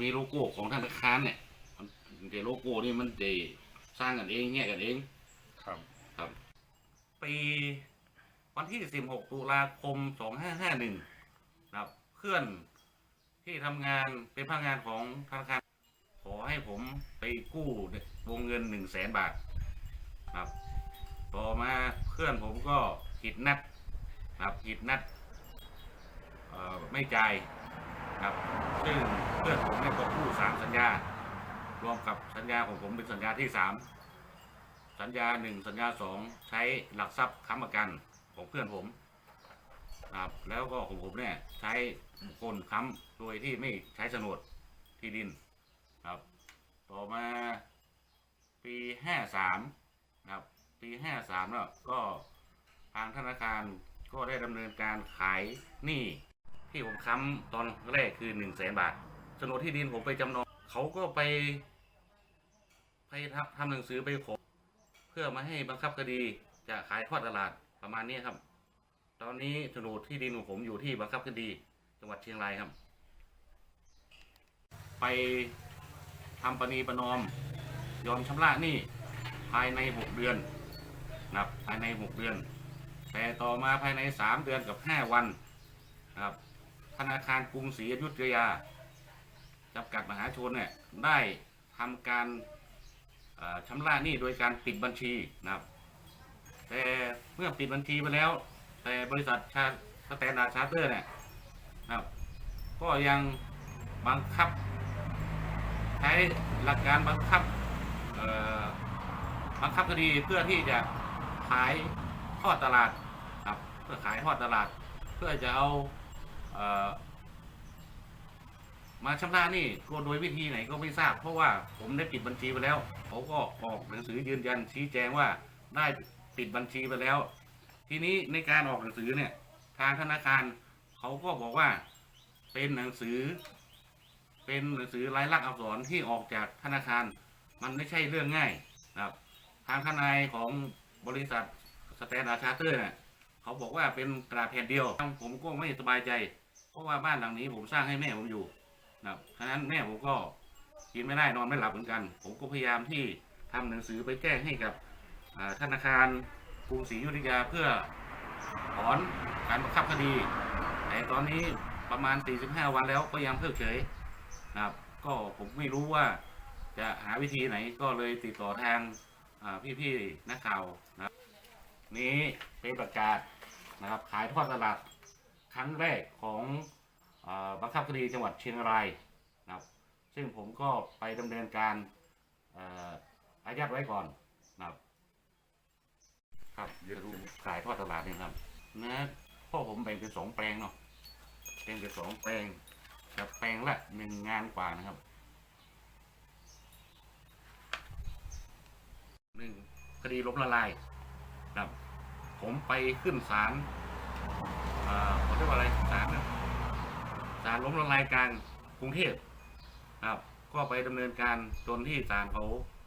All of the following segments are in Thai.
มีโลโก้ของธนาคารเนี่ยมันแต่โลโก้นี่มันจะสร้างกันเองแยกกันเอง ครับ ครับ ปีวันที่ 16 ตุลาคม 2551ครับเพื่อนที่ทำงานเป็นพนักงานของธนาคาร ขอให้ผมไปกู้วงเงิน 1 0 0 0 0แสนบาทครับ ต่อมาเพื่อนผมก็ผิดนัดครับผิดนัดเอ่อ ไม่จ่ายครับซึ่งเพื่อนผมเนี่ยก็กู้สามสัญญา รวมกับสัญญาของผมเป็นสัญญาที่สามสัญญาหนึ่งสัญญาสองใช้หลักทรัพย์ค้ำประกันของเพื่อนผมครับแล้วก็ของผมเนี่ยใช้บุคคลค้ำโดยที่ไม่ใช้โฉนดที่ดินครับ ต่อมาปีห้าสามครับปีห้าสามแล้วก็ทางธนาคารก็ได้ดำเนินการขายหนี้ ที่ผมค้ำตอนแรกคือหนึ่งแสนบาทโฉนดที่ดินผมไปจำนองเขาก็ไป ไปทำหนังสือไปขอ เพื่อมาให้บังคับคดีจะขายทอดตลาดประมาณนี้ครับ ตอนนี้โฉนดที่ดินของผมอยู่ที่บังคับคดี จังหวัดเชียงรายครับ ไปทำประนีประนอม ยอมชำระหนี้ภายในหกเดือนนะครับภายในหกเดือน แต่ต่อมาภายในสามเดือนกับห้าวันนะครับ ธนาคารกรุงศรีอยุธยาจำกัดมหาชนเนี่ยได้ทำการชำระหนี้โดยการปิดบัญชีนะครับ แต่เมื่อปิดบัญชีไปแล้ว แต่บริษัทชาสแตนดาร์ดชาร์เตอร์เนี่ยนะครับ ก็ยังบังคับ ใช้หลักการบังคับบังคับคดีเพื่อที่จะขายทอดตลาดครับเพื่อขายทอดตลาด เพื่อจะเอา มาชำระหนี่ก็โดยวิธีไหนก็ไม่ทราบ เพราะว่าผมได้ปิดบัญชีไปแล้วเขาก็ออกหนังสือยืนยันชี้แจงว่าได้ปิดบัญชีไปแล้ว ทีนี้ในการออกหนังสือเนี่ย ทางธนาคารเขาก็บอกว่าเป็นหนังสือ เป็นหนังสือลายลักษณ์อักษรที่ออกจากธนาคาร มันไม่ใช่เรื่องง่ายนะครับ ทางทนายของบริษัทสแตนดาร์ชาร์เตอร์เนี่ย เขาบอกว่าเป็นกระดาษแผ่นเดียวผมก็ไม่สบายใจ เพราะว่าบ้านหลังนี้ผมสร้างให้แม่ผมอยู่นะครับฉะนั้นแม่ผมก็กินไม่ได้นอนไม่หลับเหมือนกัน ผมก็พยายามที่ทำหนังสือไปแจ้งให้กับธนาคารกรุงศรีอยุธยาเพื่อถอนการบังคับคดีแต่ตอนนี้ประมาณ 45 วันแล้วก็ยังเพิกเฉยนะครับ ก็ผมไม่รู้ว่าจะหาวิธีไหนก็เลยติดต่อทางพี่ๆนักข่าวนะ นี้เป็นประกาศ นะครับขายทอดตลาดครั้งแรกของอบังคับคดีจังหวัดเชียงรายนะครับซึ่งผมก็ไปดำเนินการอายัดไว้ก่อนนะครับครับเดี๋ยวดูขายทอดตลาดนี่ครับนะพ่อผมแบ่งเป็นสองแปลงเนาะแบ่งเป็นสองแปลงกับแปลงละหนึ่งงานกว่านะครับหนึ่งคดีล้มละลายนะครับ ผมไปขึ้นศาลเอ่อเขาเรียกว่าอะไรศาลนะศาลล้มละลายกลางกรุงเทพนะครับก็ไปดำเนินการจนที่ศาลเขา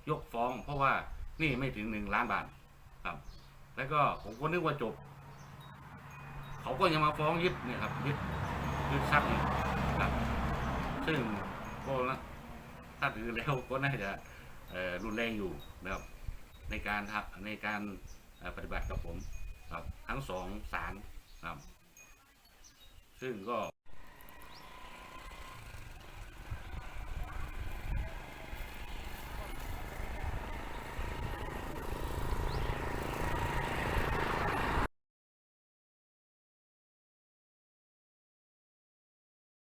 ยกฟ้อง เพราะว่านี่ไม่ถึงหนึ่งล้านบาทครับ แล้วก็ผมก็นึกว่าจบ เขาก็ยังมาฟ้องยึดเนี่ยครับยึดยึดทรัพย์นะครับ ซึ่งก็นะถ้าถือแล้วก็น่าจะรุนแรงอยู่นะครับ ในการทำในการปฏิบัติกับผม ครับ ทั้งสองศาลครับ ซึ่งก็